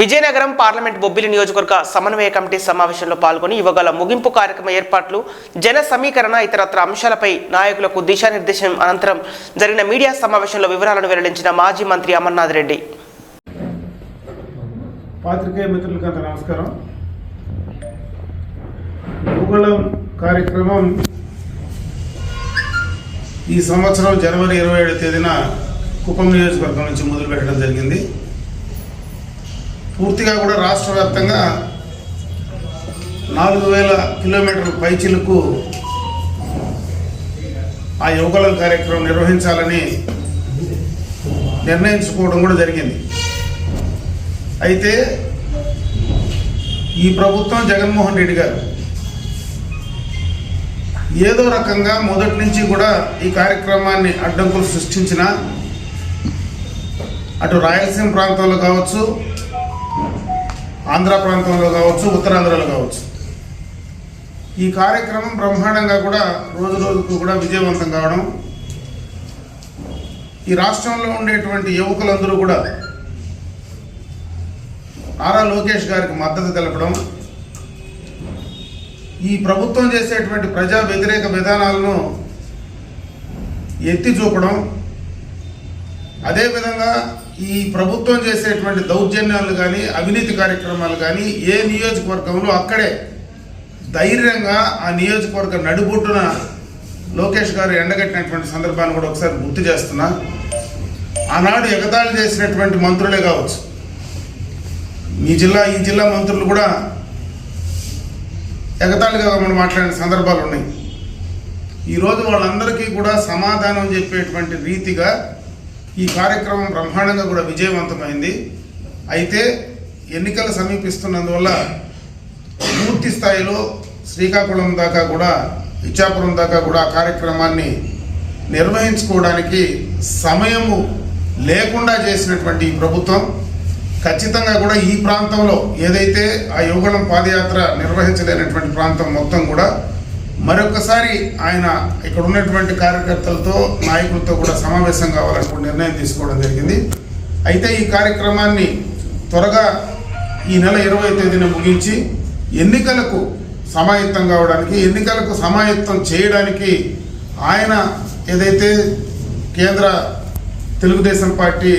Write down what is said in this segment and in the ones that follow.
Vizianagaram parliament Bobbili నియోజకవర్గ సమన్వయ committee సమావేశంలో పాల్గొని ఇవ్వగల ముగింపు కార్యక్రమ ఏర్పాట్లు జన సమీకరణ ఇతరత్ర అంశాలపై నాయకులకు దిశానిర్దేశం అనంతరం జరిగిన మీడియా సమావేశంలో వివరాలను వెల్లడించిన మాజీ మంత్రి అమర్నాథ్ రెడ్డి. పాత్రికేయ మిత్రులకు అంత నమస్కారం. భూగోళం కార్యక్రమం ఈ సంవత్సరం జనవరి ఇరవై ఏడు తేదీన కుప్పం నియోజకవర్గం నుంచి మొదలు పెట్టడం జరిగింది. పూర్తిగా కూడా రాష్ట్ర వ్యాప్తంగా నాలుగు వేల కిలోమీటర్ల పైచిలకు ఆ యువకులం కార్యక్రమం నిర్వహించాలని నిర్ణయించుకోవడం కూడా జరిగింది. అయితే ఈ ప్రభుత్వం జగన్మోహన్ రెడ్డి గారు ఏదో రకంగా మొదటి నుంచి కూడా ఈ కార్యక్రమాన్ని అడ్డంకులు సృష్టించిన అటు రాయలసీమ ప్రాంతంలో కావచ్చు ఆంధ్ర ప్రాంతంలో కావచ్చు ఉత్తరాంధ్రలో కావచ్చు. ఈ కార్యక్రమం బ్రహ్మాండంగా కూడా రోజు రోజుకు కూడా విజయవంతం కావడం ఈ రాష్ట్రంలో ఉండేటువంటి యువకులందరూ కూడా నారా లోకేష్ గారికి మద్దతు తెలపడం ఈ ప్రభుత్వం చేసేటువంటి ప్రజా వ్యతిరేక విధానాలను ఎత్తి చూపడం అదేవిధంగా ఈ ప్రభుత్వం చేసేటువంటి దౌర్జన్యాలు కానీ అవినీతి కార్యక్రమాలు కానీ ఏ నియోజకవర్గంలో అక్కడే ధైర్యంగా ఆ నియోజకవర్గ నడుబుట్టున లోకేష్ గారు ఎండగట్టినటువంటి సందర్భాన్ని కూడా ఒకసారి గుర్తు చేస్తున్నా. ఆనాడు ఎగతాళి చేసినటువంటి మంత్రులే కావచ్చు. ఈ జిల్లా ఈ జిల్లా మంత్రులు కూడా ఎగతాళిగా మనం మాట్లాడిన సందర్భాలు ఉన్నాయి. ఈరోజు వాళ్ళందరికీ కూడా సమాధానం చెప్పేటువంటి రీతిగా ఈ కార్యక్రమం బ్రహ్మాండంగా కూడా విజయవంతమైంది. అయితే ఎన్నికలు సమీపిస్తున్నందువల్ల పూర్తి స్థాయిలో శ్రీకాకుళం దాకా కూడా ఇచ్చాపురం దాకా కూడా ఆ కార్యక్రమాన్ని నిర్వహించుకోవడానికి సమయము లేకుండా చేసినటువంటి ఈ ప్రభుత్వం ఖచ్చితంగా కూడా ఈ ప్రాంతంలో ఏదైతే ఆ యువగళం పాదయాత్ర నిర్వహించలేనటువంటి ప్రాంతం మొత్తం కూడా మరొకసారి ఆయన ఇక్కడ ఉన్నటువంటి కార్యకర్తలతో నాయకులతో కూడా సమావేశం కావాలని నిర్ణయం తీసుకోవడం జరిగింది. అయితే ఈ కార్యక్రమాన్ని త్వరగా ఈ నెల ఇరవై తేదీన ముగించి ఎన్నికలకు సమాయత్తం కావడానికి ఎన్నికలకు సమాయత్తం చేయడానికి ఆయన ఏదైతే కేంద్ర తెలుగుదేశం పార్టీ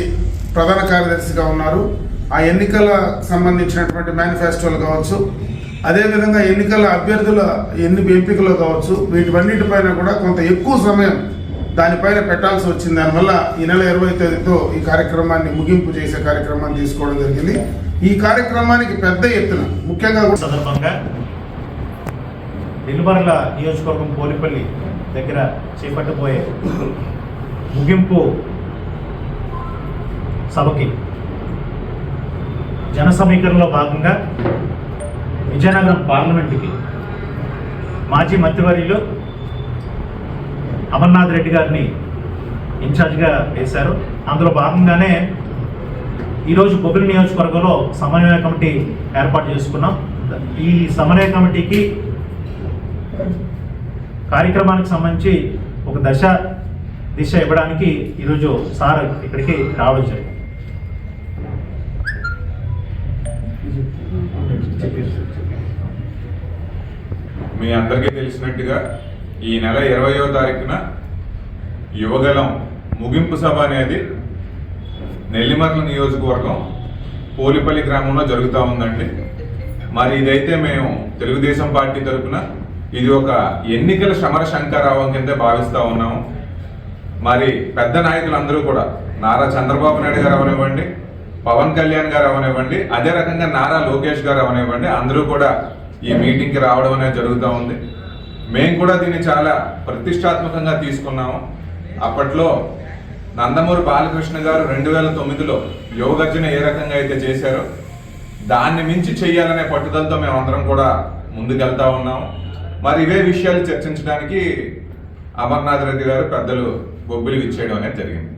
ప్రధాన కార్యదర్శిగా ఉన్నారు ఆ ఎన్నికల సంబంధించినటువంటి మేనిఫెస్టోలు కావచ్చు అదేవిధంగా ఎన్నికల అభ్యర్థుల ఎన్ని ఎంపికలు కావచ్చు వీటివన్నిటిపైన కూడా కొంత ఎక్కువ సమయం దానిపైన పెట్టాల్సి వచ్చింది. దానివల్ల ఈ నెల ఇరవై తేదీతో ఈ కార్యక్రమాన్ని ముగింపు చేసే కార్యక్రమాన్ని తీసుకోవడం జరిగింది. ఈ కార్యక్రమానికి పెద్ద ఎత్తున ముఖ్యంగా కూడా సందర్భంగా వెలుబరల నియోజకవర్గం పోలిపల్లి దగ్గర చేపట్టబోయే ముగింపు సభకి జన సమీకరణలో భాగంగా విజయనగరం పార్లమెంటుకి మాజీ మంత్రివర్యులు అమర్నాథ్ రెడ్డి గారిని ఇన్ఛార్జ్గా వేశారు. అందులో భాగంగానే ఈరోజు బొబ్బిలి నియోజకవర్గంలో సమన్వయ కమిటీ ఏర్పాటు చేసుకున్నాం. ఈ సమన్వయ కమిటీకి కార్యక్రమానికి సంబంధించి ఒక దశ దిశ ఇవ్వడానికి ఈరోజు సార్ ఇక్కడికి రావడం జరిగింది. మీ అందరికీ తెలిసినట్టుగా ఈ నెల ఇరవయో తారీఖున యువగలం ముగింపు సభ అనేది నెల్లిమర్ల నియోజకవర్గం పోలిపల్లి గ్రామంలో జరుగుతూ ఉందండి. మరి ఇదైతే మేము తెలుగుదేశం పార్టీ తరఫున ఇది ఒక ఎన్నికల సమర శంకరావం కింద భావిస్తూ ఉన్నాము. మరి పెద్ద నాయకులందరూ కూడా నారా చంద్రబాబు నాయుడు గారు అవనివ్వండి పవన్ కళ్యాణ్ గారు అవనివ్వండి అదే రకంగా నారా లోకేష్ గారు అవనివ్వండి అందరూ కూడా ఈ మీటింగ్కి రావడం అనేది జరుగుతూ ఉంది. మేము కూడా దీన్ని చాలా ప్రతిష్టాత్మకంగా తీసుకున్నాము. అప్పట్లో నందమూరి బాలకృష్ణ గారు రెండు వేల తొమ్మిదిలో యోగర్జున ఏ రకంగా అయితే చేశారో దాన్ని మించి చెయ్యాలనే పట్టుదలతో మేమందరం కూడా ముందుకెళ్తా ఉన్నాము. మరి ఇవే విషయాలు చర్చించడానికి అమర్నాథ్ రెడ్డి గారు పెద్దలు బొబ్బిలి ఇచ్చేయడం అనేది జరిగింది.